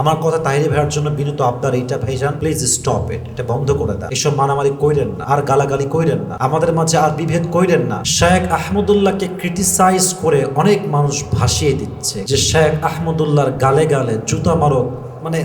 আমার কথা তাইরে ভাইয়ার জন্য বিনীত আপনার এইটা, ভাইজান প্লিজ স্টপ ইট এটা বন্ধ করে দেন এসব মানামারি কইরেন না। আর গালাগালি কইরেন না। আমাদের মাঝে আর বিভেদ কইরেন না। শেখ আহমদুল্লাহকে ক্রিটিসাইজ করে অনেক মানুষ ভাসিয়ে দিচ্ছে যে শেখ আহমদুল্লাহর গালে গালে জুতা মারো মানে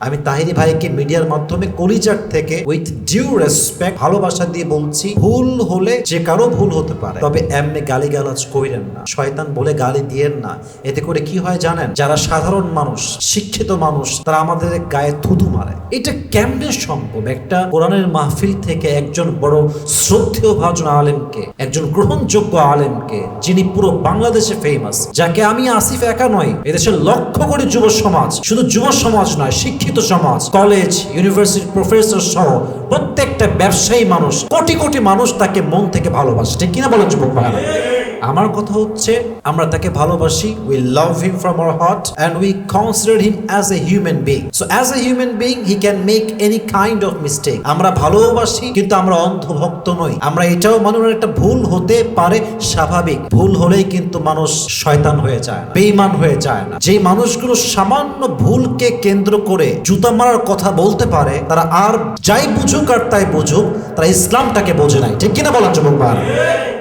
আমি তাহিরি ভাইকে মিডিয়ার মাধ্যমে কলিজার থেকে উইথ ডিউ রেসপেক্ট ভালোবাসা দিয়ে বলছি, ভুল হলে যে কারও ভুল হতে পারে। তবে এমনি গালি গালাজ কইরেন না। শয়তান বলে গালি দিয়েন না। এতে করে কি হয় জানেন? যারা সাধারণ মানুষ, শিক্ষিত মানুষ, তারা আমাদের গায়ে থুতু মারে। এটা কেমনে সম্ভব? একটা কোরআনের মাহফিল থেকে একজন বড় শ্রদ্ধেয় ভাজন আলেমকে, একজন গ্রহণযোগ্য আলেমকে, যিনি পুরো বাংলাদেশে ফেমাস যাকে আমি আসিফ একা নয়, এদেশের লক্ষ কোটি যুব সমাজ, শুধু যুব সমাজ নয়, শিক্ষিত সমাজ কলেজ ইউনিভার্সিটি প্রফেসর সহ প্রত্যেকটা ব্যবসায়ী মানুষ, কোটি কোটি মানুষ তাকে মন থেকে ভালোবাসে। ঠিক কিনা বলেন যুবক ভাইরা আমার কথা হচ্ছে, আমরা তাকে ভালোবাসি we love him from our heart and we consider him as a human being so as a human being he can make any kind of mistake আমরা ভালোবাসি, কিন্তু আমরা অন্ধভক্ত নই। আমরা এটাও মানুষের একটা ভুল হতে পারে, স্বাভাবিক। ভুল হলেই কিন্তু মানুষ শয়তান হয়ে যায় বেইমান হয়ে যায় না। যে মানুষগুলো সামান্য ভুলকে কেন্দ্র করে জুতা মারার কথা বলতে পারে, তারা আর যাই বুঝুক আর তাই বুঝুক, তারা ইসলামটাকে বোঝে নাই। ঠিক কিনা বলার যুবক ভাইরা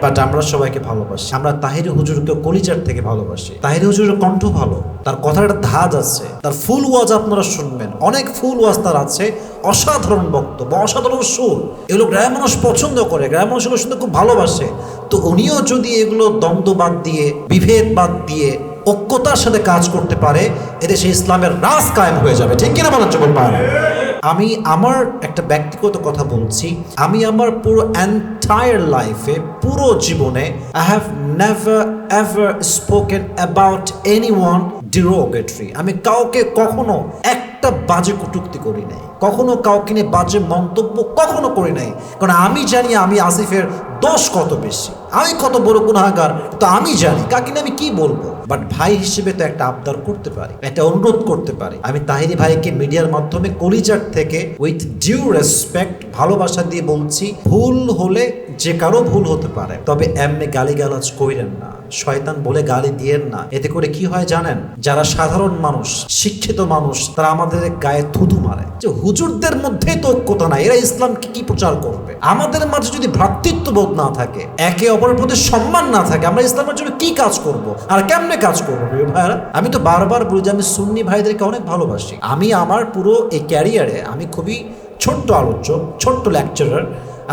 বাট আমরা সবাইকে ভালোবাসি। আমরা তাহির হুজুরকে কলিজার থেকে ভালোবাসি। তাহির হুজুরের কণ্ঠ ভালো। তার কথার একটা ধাজ আছে। তার ফুল ওয়াজ আপনারা শুনবেন। অনেক ফুল ওয়াজ তার আছে। অসাধারণ বক্তব্য, অসাধারণ সুর। এগুলো গ্রামের মানুষ পছন্দ করে। গ্রামের মানুষ এগুলো শুনতে খুব ভালোবাসে। তো উনিও যদি এগুলো দ্বন্দ্ব বাদ দিয়ে বিভেদ বাদ দিয়ে, ঐক্যতার সাথে কাজ করতে পারে, এতে এদেশে ইসলামের রাস কায়েম হয়ে যাবে। ঠিক কিনা বলার চোখ পায় আমি আমার একটা ব্যক্তিগত কথা বলছি। আমি আমার পুরো এন্টায়ার লাইফে পুরো জীবনে I have never ever spoken about anyone derogatory আমি কাউকে কখনো একটা বাজে কটুক্তি করি নাই। কখনো কাউকে নিয়ে বাজে মন্তব্য কখনো করি নাই। কারণ আমি জানি আমি আসিফের দোষ কত বেশি। আমি কত বড় গুণাগার তো আমি জানি, কাকে আমি কি বলব? বাট ভাই হিসেবে তো একটা আবদার করতে পারি, একটা অনুরোধ করতে পারি। আমি তাহিরি ভাইকে মিডিয়ার মাধ্যমে কলিজার থেকে উইথ ডিউ রেসপেক্ট ভালোবাসা দিয়ে বলছি, ভুল হলে যে কারও ভুল হতে পারে, তবে এমনি গালি গালাজ কইরেন না। শয়তান বলে গালি দিয়েন না। এতে করে কি হয় জানেন? যারা সাধারণ মানুষ, শিক্ষিত মানুষ, তারা আমাদের গায়ে থুতু মারে। যে হুজুরদের মধ্যেই তো ঐক্যতা নাই, এরা ইসলামকে কি প্রচার করবে? আমাদের মাঝে যদি ভ্রাতৃত্ববোধ না থাকে, একে অপরের প্রতি সম্মান না থাকে, আমরা ইসলামের জন্য কি কাজ করব? আর কেমনে কাজ করব ভাইরা আমি তো বারবার বলি যে আমি সুন্নি ভাইদেরকে অনেক ভালোবাসি। আমি আমার পুরো এই ক্যারিয়ারে আমি খুবই ছোট্ট আলোচক ছোট্ট লেকচারার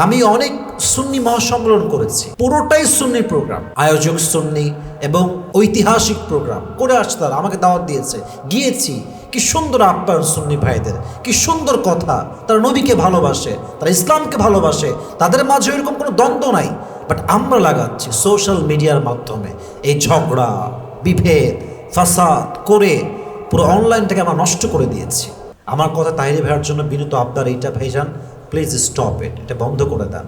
আমি অনেক সুন্নি মহাসম্মেলন করেছি। পুরোটাই সুন্নি প্রোগ্রাম আয়োজক সুন্নি এবং ঐতিহাসিক প্রোগ্রাম করে আসছে তারা আমাকে দাওয়াত দিয়েছে। গিয়েছি, কি সুন্দর আপ্যায়ন সুন্নি ভাইদের, কি সুন্দর কথা। তারা নবীকে ভালোবাসে, তারা ইসলামকে ভালোবাসে, তাদের মাঝে এরকম কোনো দ্বন্দ্ব নাই। বাট আমরা লাগাচ্ছি সোশ্যাল মিডিয়ার মাধ্যমে এই ঝগড়া, বিভেদ, ফাসাদ করে পুরো অনলাইনটাকে আমরা নষ্ট করে দিয়েছি। আমার কথা তাহিরি ভাইয়ের জন্য বিনীত আবদার এইটা ভাইজান প্লিজ স্টপ ইট এটা বন্ধ করে দেন।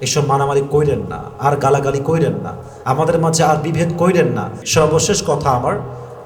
এসব মানামারি কইরেন না, আর গালাগালি কইরেন না। আমাদের মাঝে আর বিভেদ কইরেন না। সর্বশেষ কথা আমার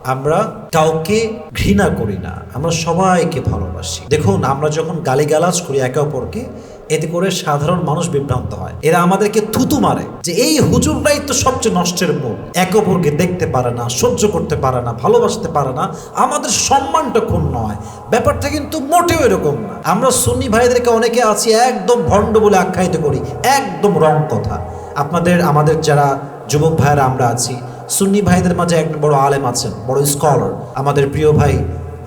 আমরা কাউকে ঘৃণা করি না, আমরা সবাইকে ভালোবাসি। দেখুন, আমরা যখন গালিগালাজ করি একে অপরকে, এতে করে সাধারণ মানুষ বিভ্রান্ত হয়। এরা আমাদেরকে থুতু মারে যে, এই হুজুরটাই তো সবচেয়ে নষ্টের মূল একে অপরকে দেখতে পারে না, সহ্য করতে পারে না, ভালোবাসতে পারে না। আমাদের সম্মানটা ক্ষুণ্ণ হয়। ব্যাপারটা কিন্তু মোটেও এরকম না। আমরা সুন্নি ভাইদেরকে অনেকে আছি একদম ভণ্ড বলে আখ্যায়িত করি, একদম রং কথা। আপনাদের, আমাদের যারা যুবক ভাইয়েরা আমরা আছি সুন্নি ভাইদের মাঝে এক বড় আলেম আছেন, বড় স্কলার আমাদের প্রিয় ভাই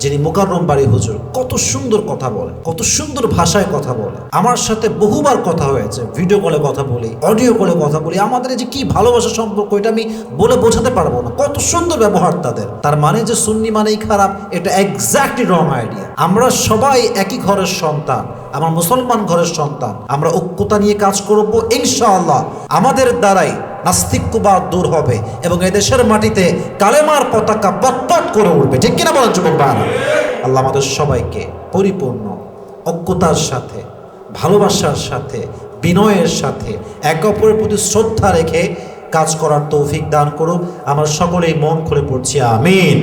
যিনি মোকাররম বাড়ি হুজুর, কত সুন্দর কথা বলে, কত সুন্দর ভাষায় কথা বলে। আমার সাথে বহুবার কথা হয়েছে ভিডিও কলে কথা বলি অডিও কলে কথা বলি, আমাদের যে কি ভালোবাসা সম্পর্ক, এটা আমি বলে বোঝাতে পারব না, কত সুন্দর ব্যবহার তাদের। তার মানে যে সুন্নি মানেই খারাপ, এটা এক্স্যাক্টলি রং আইডিয়া আমরা সবাই একই ঘরের সন্তান, আমার মুসলমান ঘরের সন্তান, আমরা ঐক্যতা নিয়ে কাজ করব, ইনশাআল্লাহ। আমাদের দ্বারাই নাস্তিক্যবাদ দূর হবে এবং এদেশের মাটিতে কালেমার পতাকা পটপট করে উঠবে। ঠিক কিনা বলেন যুবক ভাই আল্লাহ আমাদের সবাইকে পরিপূর্ণ অজ্ঞতার সাথে, ভালোবাসার সাথে, বিনয়ের সাথে, একে অপরের প্রতি শ্রদ্ধা রেখে কাজ করার তৌফিক দান করুক। আমার সকলেই মন খুলে পড়ছি, আমিন।